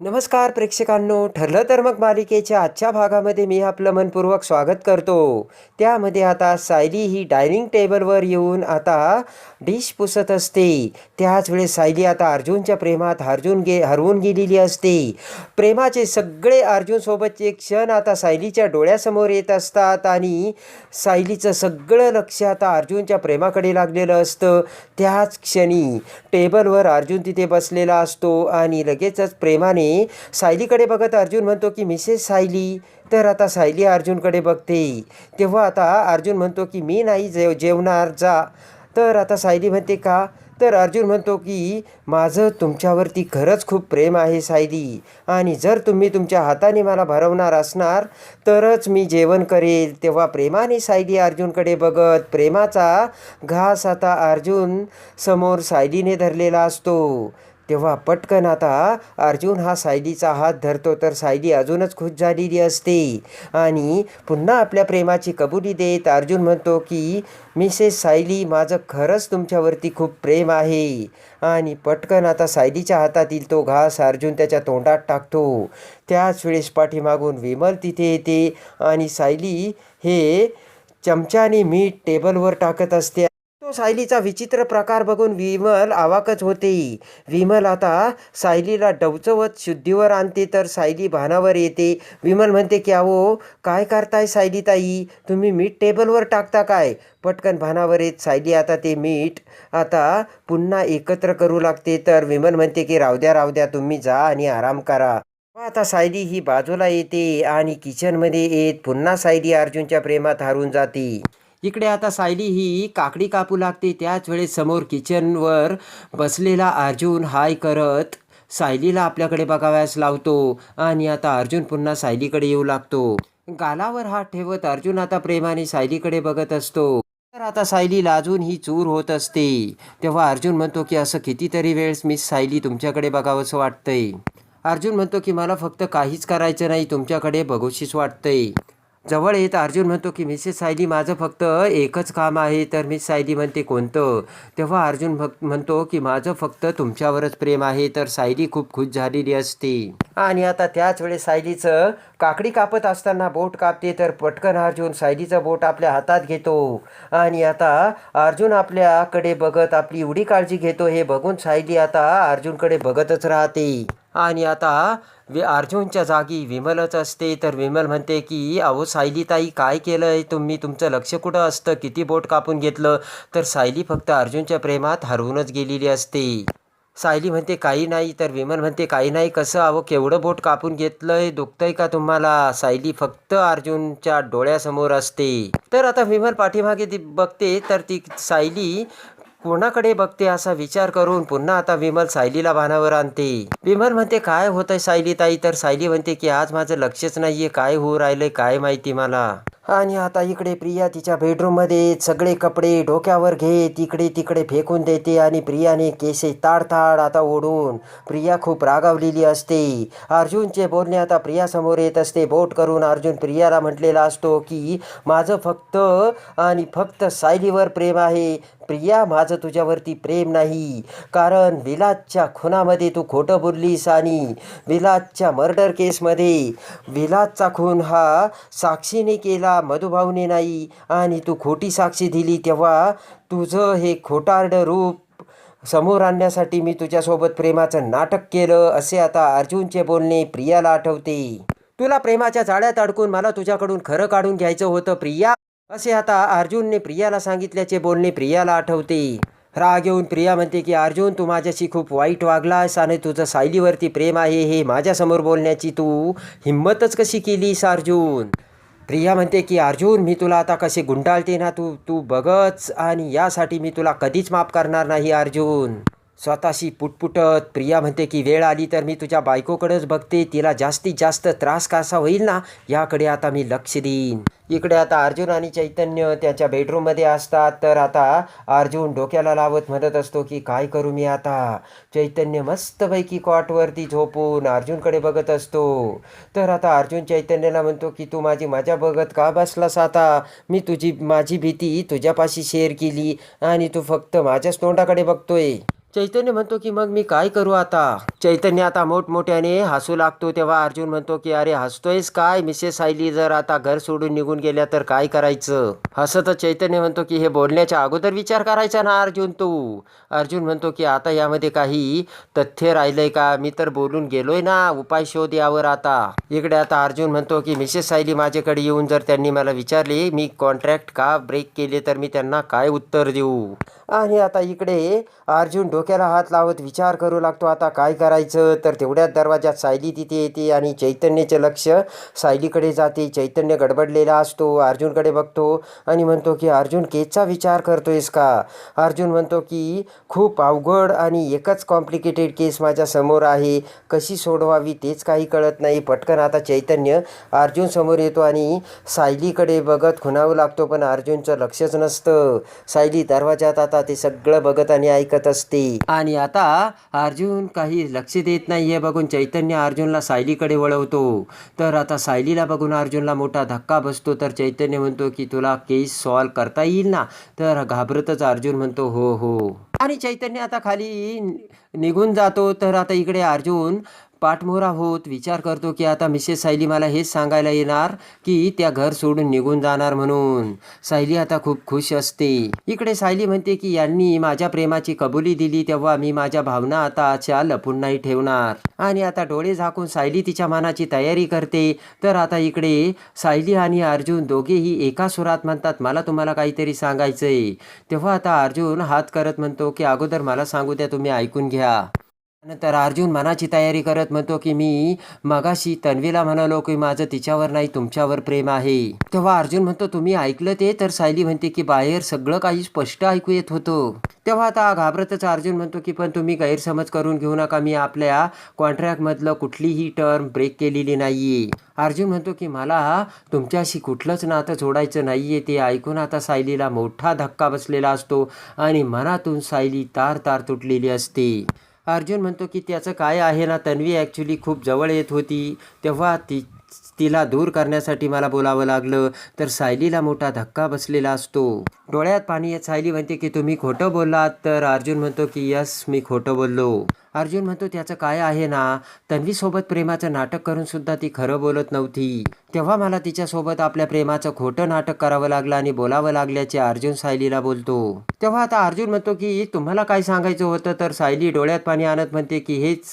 नमस्कार प्रेक्षकांनो. ठरलं तर मग मालिकेच्या आजच्या भागामध्ये मी आपलं मनपूर्वक स्वागत करतो. त्यामध्ये आता सायली ही डायनिंग टेबलवर येऊन आता डिश पुसत असते. त्याच वेळेस सायली आता अर्जुनच्या प्रेमात हरजून गे हरवून गेलेली असते. प्रेमाचे सगळे अर्जुनसोबतचे क्षण आता सायलीच्या डोळ्यासमोर येत असतात आणि सायलीचं सगळं लक्ष आता अर्जुनच्या प्रेमाकडे लागलेलं असतं. त्याच क्षणी टेबलवर अर्जुन तिथे बसलेला असतो आणि लगेचच प्रेमाने सायलीकडे बघत अर्जुन म्हणतो की मिसेस सायली तर आता सायली अर्जुनकडे बघते. तेव्हा आता अर्जुन म्हणतो की मी नाही जेव जेवणार जा. तर आता सायली म्हणते का? तर अर्जुन म्हणतो की माझं तुमच्यावरती खरंच खूप प्रेम आहे सायली. आणि जर तुम्ही तुमच्या हाताने मला भरवणार असणार तरच मी जेवण करेल. तेव्हा प्रेमाने सायली अर्जुनकडे बघत प्रेमाचा घास आता अर्जुन समोर सायलीने धरलेला असतो. तेव्हा पटकन आता अर्जुन हा सायलीचा हात धरतो तर सायली अजूनच खुश झालेली असते. आणि पुन्हा आपल्या प्रेमाची कबुली देत अर्जुन म्हणतो की मिसेस सायली माझं खरंच तुमच्यावरती खूप प्रेम आहे. आणि पटकन आता सायलीच्या हातातील तो घास अर्जुन त्याच्या तोंडात टाकतो. त्याच वेळेस पाठीमागून विमल तिथे येते आणि सायली हे चमच्याने मीठ टेबलवर टाकत असते. सायलीचा विचित्र प्रकार बघून विमल आवाकच होते. विमल आता सायलीला डवचवत शुद्धीवर आणते तर सायली भानावर येते. विमल म्हणते की अहो काय करताय सायली ताई? तुम्ही मीठ टेबलवर टाकता काय? पटकन भानावर येत सायली आता ते मीठ आता पुन्हा एकत्र करू लागते. तर विमल म्हणते की रावद्या रावद्या तुम्ही जा आणि आराम करा. आता सायली ही बाजूला येते आणि किचनमध्ये येत पुन्हा सायली अर्जुनच्या प्रेमात हारून जाते. इकडे आता सायली ही काकडी कापू लागते. त्याच वेळेस समोर किचनवर बसलेला अर्जुन हाय करत सायलीला आपल्याकडे बघाव्यास लावतो आणि आता अर्जुन पुन्हा सायलीकडे येऊ लागतो. गालावर हात ठेवत अर्जुन आता प्रेमाने सायलीकडे बघत असतो. तर आता सायली लाजून ही चूर होत असते. तेव्हा अर्जुन म्हणतो की असं कितीतरी वेळेस मी सायली तुमच्याकडे बघावंसं वाटतंय. अर्जुन म्हणतो की मला फक्त काहीच करायचं नाही. तुमच्याकडे बघूशीच वाटतंय. जवळ येत अर्जुन म्हणतो की मिसेस सायली माझं फक्त एकच काम आहे. तर मिस सायली म्हणते कोणतं? तेव्हा अर्जुन भक्त म्हणतो की माझं फक्त तुमच्यावरच प्रेम आहे. तर सायली खूप खुश झालेली असते. आणि आता त्याच वेळेस सायलीचं काकडी कापत असताना बोट कापते तर पटकन अर्जुन सायलीचं बोट आपल्या हातात घेतो. आणि आता अर्जुन आपल्याकडे बघत आपली एवढी काळजी घेतो हे बघून सायली आता अर्जुनकडे बघतच राहते. आणि आता वि अर्जुनच्या जागी विमलच असते. तर विमल म्हणते की अहो सायली ताई काय केलं आहे तुम्ही? तुमचं लक्ष कुठं असतं? किती बोट कापून घेतलं? तर सायली फक्त अर्जुनच्या प्रेमात हरवूनच गेलेली असते. सायली म्हणते काही नाही. तर विमल म्हणते काही नाही कसं? अहो केवढं बोट कापून घेतलं आहे दुखतंय का तुम्हाला? सायली फक्त अर्जुनच्या डोळ्यासमोर असते. तर आता विमल पाठीमागे ती बघते तर ती सायली कोणाकडे बघते असा विचार करून पुन्हा आता विमल सायलीला भानावर आणते. विमल म्हणते काय होतंय सायली ताई? तर सायली म्हणते की आज माझं लक्षच नाहीये. काय होऊ राहिलंय? काय माहिती मला? आणि आता इकडे प्रिया तिच्या बेडरूममध्ये सगळे कपडे डोक्यावर घेत इकडे तिकडे फेकून देते आणि प्रियाने केसे ताडताड आता ओढून प्रिया खूप रागावलेली असते. अर्जुनचे बोलणे आता प्रियासमोर येत असते. बोट करून अर्जुन प्रियाला म्हटलेला असतो की माझं फक्त आणि फक्त सायलीवर प्रेम आहे. प्रिया माझं तुझ्यावरती प्रेम नाही. कारण विलासच्या खुनामध्ये तू खोटं बोललीस आणि विलासच्या मर्डर केसमध्ये विलासचा खून हा साक्षीने केला मधुभाऊने नाही आणि तू खोटी साक्षी दिली तेव्हा तुझं हे खोटार्ड रूप समोर आणण्यासाठी मी तुझ्यासोबत प्रेमाचं नाटक केलं असे आता अर्जुनचे बोलणे प्रियाला आठवते. तुला प्रेमाच्या जाळ्यात अडकून मला तुझ्याकडून खरं काढून घ्यायचं होतं प्रिया? असे आता अर्जुनने प्रियाला सांगितल्याचे बोलणे प्रियाला आठवते. राग येऊन प्रिया म्हणते की अर्जुन तू माझ्याशी खूप वाईट वागलास आणि तुझं सायलीवरती प्रेम आहे हे माझ्यासमोर बोलण्याची तू हिंमतच कशी केलीस अर्जुन? प्रिया म्हणते की अर्जुन मी तुला आता कसे गुंडाळते ना तू तू बघच आणि यासाठी मी तुला कधीच माफ करणार नाही अर्जुन. स्वतःशी पुटपुटत. प्रिया म्हणते की वेळ आली तर मी तुझ्या बायकोकडेच बघते. तिला जास्तीत जास्त त्रास कसा होईल ना याकडे आता मी लक्ष देईन. इकडे आता अर्जुन आणि चैतन्य त्याच्या बेडरूममध्ये असतात. तर आता अर्जुन डोक्याला लावत म्हणत असतो की काय करू मी आता? चैतन्य मस्तपैकी कॉटवरती झोपून अर्जुनकडे बघत असतो. तर आता अर्जुन चैतन्याला म्हणतो की तू माझी मजा बघत का बसलास आता? मी तुझी माझी भीती तुझ्यापाशी शेअर केली आणि तू फक्त माझ्याच तोंडाकडे बघतोय. चैतन्य म्हणतो की मग मी काय करू आता? चैतन्य आता मोठमोठ्याने हसू लागतो तेव्हा अर्जुन म्हणतो की अरे हसतोयस काय? मिसेस सायली जर आता घर सोडून निघून गेल्या तर काय करायचं? हसत चैतन्य म्हणतो की हे बोलण्याच्या अगोदर विचार करायचा ना अर्जुन तू. अर्जुन म्हणतो की आता यामध्ये काही तथ्य राहिलंय का? मी तर बोलून गेलोय ना उपाय शोध यावर आता. इकडे आता अर्जुन म्हणतो की मिसेस सायली माझ्याकडे येऊन जर त्यांनी मला विचारले मी कॉन्ट्रॅक्ट का ब्रेक केले तर मी त्यांना काय उत्तर देऊ? आणि आता इकडे अर्जुन डोक्याला हात लावत विचार करू लागतो आता काय करायचं? तर तेवढ्याच दरवाजात सायली तिथे येते आणि चैतन्याचे लक्ष सायलीकडे जाते. चैतन्य गडबडलेला असतो अर्जुनकडे बघतो आणि म्हणतो की अर्जुन केसचा विचार करतोयस का? अर्जुन म्हणतो की खूप अवघड आणि एकच कॉम्प्लिकेटेड केस माझ्यासमोर आहे. कशी सोडवावी तेच काही कळत नाही. पटकन आता चैतन्य अर्जुन समोर येतो आणि सायलीकडे बघत खुणावं लागतो पण अर्जुनचं लक्षच नसतं. सायली दरवाजात आता ते सगळं बघत आणि ऐकत असते. आणि आता अर्जुन काही लक्ष देत नाही हे बघून चैतन्य अर्जुनला सायलीकडे वळवतो. तर आता सायलीला बघून अर्जुनला मोठा धक्का बसतो. तर चैतन्य म्हणतो की तुला केस सॉल्व करता येईल ना? तर घाबरतच अर्जुन म्हणतो हो हो. आणि चैतन्य आता खाली निघून जातो. तर आता इकडे अर्जुन पाठमोरा होत विचार करतो की आता मिसेस सायली मला हेच सांगायला येणार की त्या घर सोडून निघून जाणार म्हणून. सायली आता खूप खुश असते. इकडे सायली म्हणते की यांनी माझ्या प्रेमाची कबुली दिली तेव्हा मी माझ्या भावना आता अशा लपून नाही ठेवणार. आणि आता डोळे झाकून सायली तिच्या मनाची तयारी करते. तर आता इकडे सायली आणि अर्जुन दोघेही एका सुरात म्हणतात मला तुम्हाला काहीतरी सांगायचंय. तेव्हा आता अर्जुन हात करत म्हणतो की अगोदर मला सांगू द्या तुम्ही ऐकून घ्या. नंतर अर्जुन मनाची तयारी करत म्हणतो की मी मगाशी तन्वीला म्हणालो की माझं तिच्यावर नाही तुमच्यावर प्रेम आहे. तेव्हा अर्जुन म्हणतो तुम्ही ऐकलं ते? तर सायली म्हणते की बाहेर सगळं काही स्पष्ट ऐकू येत होतं. तेव्हा आता घाबरतच अर्जुन म्हणतो की पण तुम्ही गैरसमज करून घेऊ नका मी आपल्या कॉन्ट्रॅक्टमधलं कुठलीही टर्म ब्रेक केलेली नाही अर्जुन म्हणतो की मला तुमच्याशी कुठलंच नातं जोडायचं नाहीये ते ऐकून आता सायलीला मोठा धक्का बसलेला असतो आणि मनातून सायली तार तार तुटलेली असते. अर्जुन म्हणतो की त्याचं काय आहे ना तन्वी ॲक्च्युली खूप जवळ येत होती. तेव्हा ती तिला दूर करण्यासाठी मला बोलावं लागलं. तर सायलीला मोठा धक्का बसलेला असतो. डोळ्यात पाणी येत सायली म्हणते की तुम्ही खोटं बोललात. तर अर्जुन म्हणतो की यस मी खोटं बोललो. अर्जुन म्हणतो त्याचं काय आहे ना? तन्वीसोबत प्रेमाचं नाटक करून सुद्धा ती खरं बोलत नव्हती. तेव्हा मला तिच्यासोबत आपल्या प्रेमाचं खोटं नाटक करावं लागलं आणि बोलावं लागल्याचे अर्जुन सायलीला बोलतो. तेव्हा आता अर्जुन म्हणतो की तुम्हाला काय सांगायचं होतं? तर सायली डोळ्यात पाणी आणत म्हणते की हेच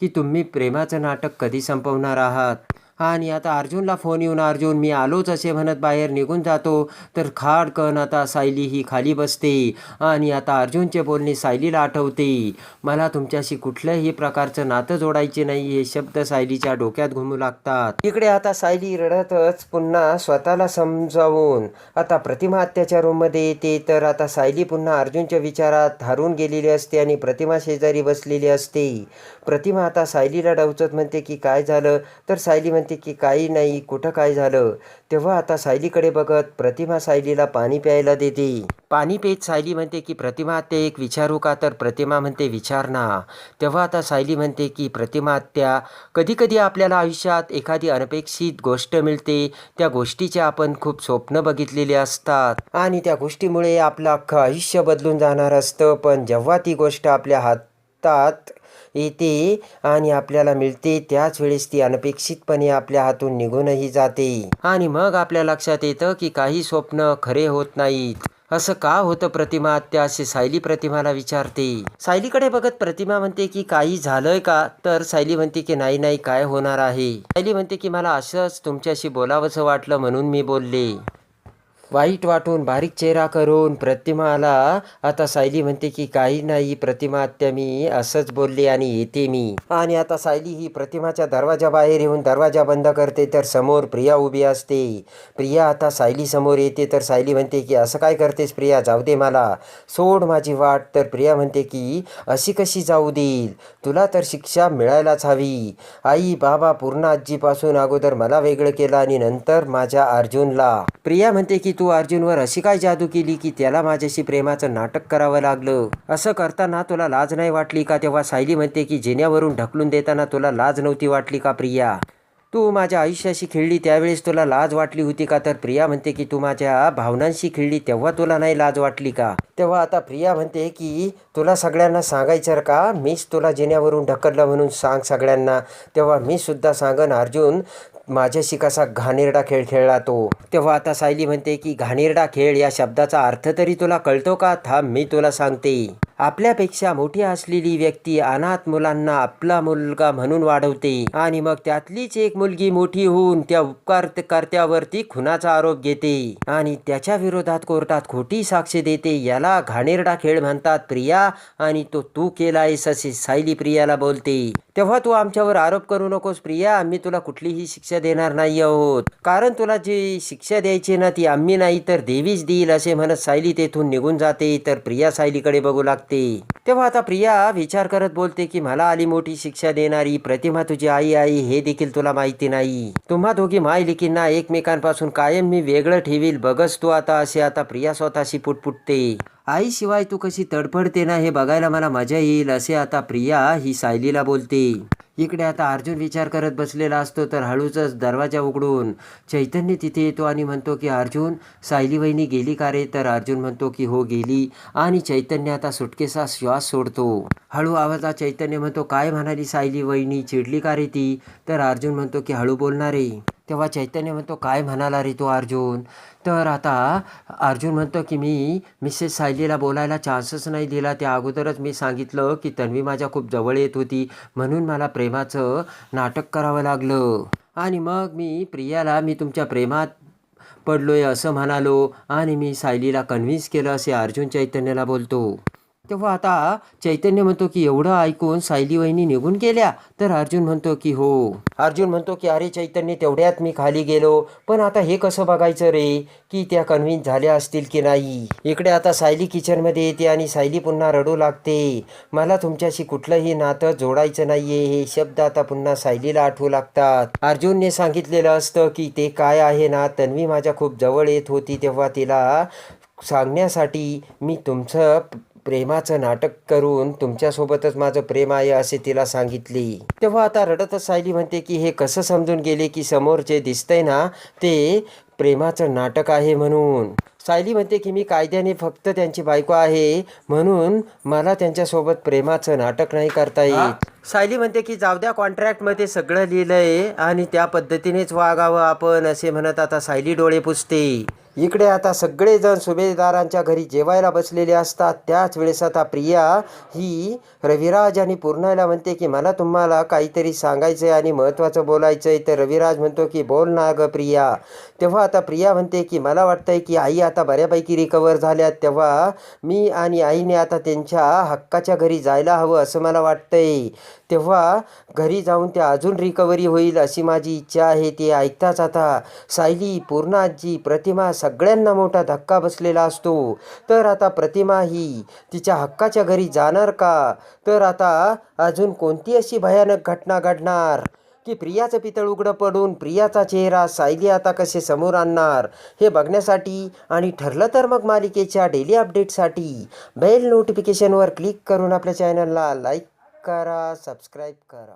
की तुम्ही प्रेमाचं नाटक कधी संपवणार आहात? आणि आता अर्जुनला फोन येऊन अर्जुन मी आलोच असे म्हणत बाहेर निघून जातो. तर खाडकन आता सायली ही खाली बसते आणि आता अर्जुनचे बोलणे सायलीला आठवते. मला तुमच्याशी कुठल्याही प्रकारचं नातं जोडायचे नाही हे शब्द सायलीच्या डोक्यात घुमू लागतात. इकडे आता सायली रडतच पुन्हा स्वतःला समजावून आता प्रतिमा आत्याच्या रूममध्ये येते तर आता सायली पुन्हा अर्जुनच्या विचारात हरून गेलेली असते आणि प्रतिमा शेजारी बसलेली असते. प्रतिमा आता सायलीला डवचत म्हणते की काय झालं? तर सायली म्हणते की काही नाही कुठं काय झालं? तेव्हा आता सायलीकडे बघत प्रतिमा सायलीला पाणी प्यायला देते. पाणी पेत सायली म्हणते की प्रतिमा ते एक विचारू का? तर प्रतिमा म्हणते विचार ना. तेव्हा आता सायली म्हणते की प्रतिमा त्या कधीकधी आपल्याला आयुष्यात एखादी अनपेक्षित गोष्ट मिळते. त्या गोष्टीचे आपण खूप स्वप्न बघितलेले असतात. आणि त्या गोष्टीमुळे आपलं अख्खं आयुष्य बदलून जाणार असतं. पण जेव्हा ती गोष्ट आपल्या हातात येते आणि आपल्याला मिळते त्याच वेळेस ती अनपेक्षितपणे आपल्या हातून निघूनही जाते. आणि मग आपल्या लक्षात येतं की काही स्वप्न खरे होत नाहीत. असं का होतं प्रतिमा? त्या असे सायली प्रतिमाला विचारते. सायलीकडे बघत प्रतिमा म्हणते की काही झालंय का? तर सायली म्हणते की नाही नाही काय होणार आहे? सायली म्हणते की मला असंच तुमच्याशी बोलावंसं वाटलं म्हणून मी बोलले. वाईट वाटून बारीक चेहरा करून प्रतिमाला आता सायली म्हणते की काही नाही प्रतिमा आत्या मी असंच बोलले आणि येते मी. आणि आता सायली ही प्रतिमाच्या दरवाजा बाहेर येऊन दरवाजा बंद करते तर समोर प्रिया उभी असते. प्रिया आता सायली समोर येते तर सायली म्हणते की असं काय करतेस प्रिया? जाऊ दे मला. सोड माझी वाट. तर प्रिया म्हणते की अशी कशी जाऊ देईल? तुला तर शिक्षा मिळायलाच हवी. आई बाबा पूर्ण आजीपासून अगोदर मला वेगळं केलं आणि नंतर माझ्या अर्जुनला. प्रिया म्हणते की तू अर्जुनवर अशी काय जादू केली की त्याला माझ्याशी प्रेमाचं नाटक करावं लागलं? असं करताना तुला लाज नाही वाटली का? तेव्हा सायली म्हणते की जिन्यावरून ढकलून देताना तुला लाज नव्हती वाटली का प्रिया? तू माझ्या आयुष्याशी खेळली त्यावेळेस तुला लाज वाटली होती का? तर प्रिया म्हणते की तू माझ्या भावनांशी खेळली तेव्हा तुला नाही लाज वाटली का? तेव्हा आता प्रिया म्हणते की तुला सगळ्यांना सांगायचं का? मीच तुला जिन्यावरून ढकललं म्हणून सांग सगळ्यांना. तेव्हा मी सुद्धा सांगन अर्जुन माझ्याशी कसा घाणेरडा खेळ खेळला तो? तेव्हा आता सायली म्हणते की घाणेरडा खेळ या शब्दाचा अर्थ तरी तुला कळतो का? थांब मी तुला सांगते. आपल्यापेक्षा मोठी असलेली व्यक्ती अनाथ मुलांना आपला मुलगा म्हणून वाढवते. आणि मग त्यातलीच एक मुलगी मोठी होऊन त्या उपकार कर्त्यावरती खुनाचा आरोप घेते. आणि त्याच्या विरोधात कोर्टात खोटी साक्ष देते. याला घाणेरडा खेळ म्हणतात प्रिया. आणि तो तू केलायस असे सायली प्रियाला बोलते. तेव्हा तू आमच्यावर आरोप करू नकोस प्रिया. आम्ही तुला कुठलीही शिक्षा देणार नाही आहोत. कारण तुला जी शिक्षा द्यायची ना ती आम्ही नाही तर देवीच देईल असे म्हणत सायली तेथून निघून जाते. तर प्रिया सायलीकडे बघू लागते. तेव्हा आता प्रिया विचार करत बोलते की मला आली मोठी शिक्षा देणारी प्रतिमा तुझी आई आई हे देखील तुला माहिती नाही. तुम्हा दोघी माय लिखींना एकमेकांपासून कायम मी वेगळं ठेवील. बघच तू आता असे. आता प्रिया स्वतःशी पुटपुटते. आईशिवाय तू कशी तडफडते ना हे बघायला मला मजा येईल असे आता प्रिया ही सायलीला बोलते. इकडे आता अर्जुन विचार करत बसलेला असतो तर हळूच दरवाजा उघडून चैतन्य तिथे येतो आणि म्हणतो की अर्जुन सायली वहिनी गेली का रे? तर अर्जुन म्हणतो की हो गेली. आणि चैतन्य आता सुटकेचा श्वास सोडतो. हळू आवाजा चैतन्य म्हणतो काय म्हणाली सायली वहिनी चिडली का रे ती? तर अर्जुन म्हणतो की हळू बोलणारे. तेव्हा चैतन्य म्हणतो काय म्हणाला रे तो अर्जुन? तर आता अर्जुन म्हणतो की मी मिसेस सायलीला बोलायला चान्सच नाही दिला. त्या अगोदरच मी सांगितलं की तन्वी माझ्या खूप जवळ येत होती. म्हणून मला प्रेमाचं नाटक करावं लागलं. आणि मग मी प्रियाला मी तुमच्या प्रेमात पडलोय असं म्हणालो. आणि मी सायलीला कन्व्हिन्स केलं असे अर्जुन चैतन्याला बोलतो. तेव्हा आता चैतन्य म्हणतो की एवढं ऐकून सायली वहिनी निघून गेल्या. तर अर्जुन म्हणतो की हो. अर्जुन म्हणतो की अरे चैतन्य तेवढ्यात मी खाली गेलो. पण आता हे कसं बघायचं रे? की त्या कन्व्हिन्स झाल्या असतील की नाही? इकडे आता सायली किचनमध्ये येते आणि सायली पुन्हा रडू लागते. मला तुमच्याशी कुठलंही नातं जोडायचं नाहीये हे शब्द आता पुन्हा सायलीला आठवू लागतात. अर्जुनने सांगितलेलं असतं की ते काय आहे ना? तन्वी माझ्या खूप जवळ येत होती तेव्हा तिला सांगण्यासाठी मी तुमचं प्रेमाचं नाटक करून तुमच्यासोबतच माझं प्रेम आहे असे तिला सांगितले. तेव्हा आता रडतच सायली म्हणते की हे कसं समजून गेले की समोर जे दिसतंय ना ते प्रेमाचं नाटक आहे म्हणून. सायली म्हणते की मी कायद्याने फक्त त्यांची बायको आहे म्हणून मला त्यांच्यासोबत प्रेमाचं नाटक नाही करता येत. सायली म्हणते की जाऊ द्या कॉन्ट्रॅक्टमध्ये सगळं लिहिलंय आणि त्या पद्धतीनेच वागावं आपण असे म्हणत आता सायली डोळे पुसते. इकडे आता सगळेजण सुभेदारांच्या घरी जेवायला बसलेले असतात. त्याच वेळेस आता प्रिया ही रविराज आणि पूर्णाला म्हणते की मला तुम्हाला काहीतरी सांगायचं आहे आणि महत्त्वाचं बोलायचं आहे तर रविराज म्हणतो की बोल ना गं प्रिया. तेव्हा आता प्रिया म्हणते की मला वाटतंय की आई आता बऱ्यापैकी रिकवर झाल्यात. तेव्हा मी आणि आईने आता त्यांच्या हक्काच्या घरी जायला हवं असं मला वाटतंय. तेव्हा घरी जाऊन त्या अजून रिकव्हरी होईल अशी माझी इच्छा आहे ते ऐकताच आता सायली पूर्णाजी प्रतिमा सगळ्यांना मोठा धक्का बसलेला असतो. तर आता प्रतिमा ही तिच्या हक्काच्या घरी जाणार का? तर आता अजून कोणती अशी भयानक घटना घडणार? की प्रियाचं पितळ उघडं पडून प्रियाचा चेहरा सायली आता कसे समोर आणणार? हे बघण्यासाठी आणि ठरलं तर मग मालिकेच्या डेली अपडेटसाठी बेल नोटिफिकेशनवर क्लिक करून आपल्या चॅनलला लाईक करा सबस्क्राईब करा.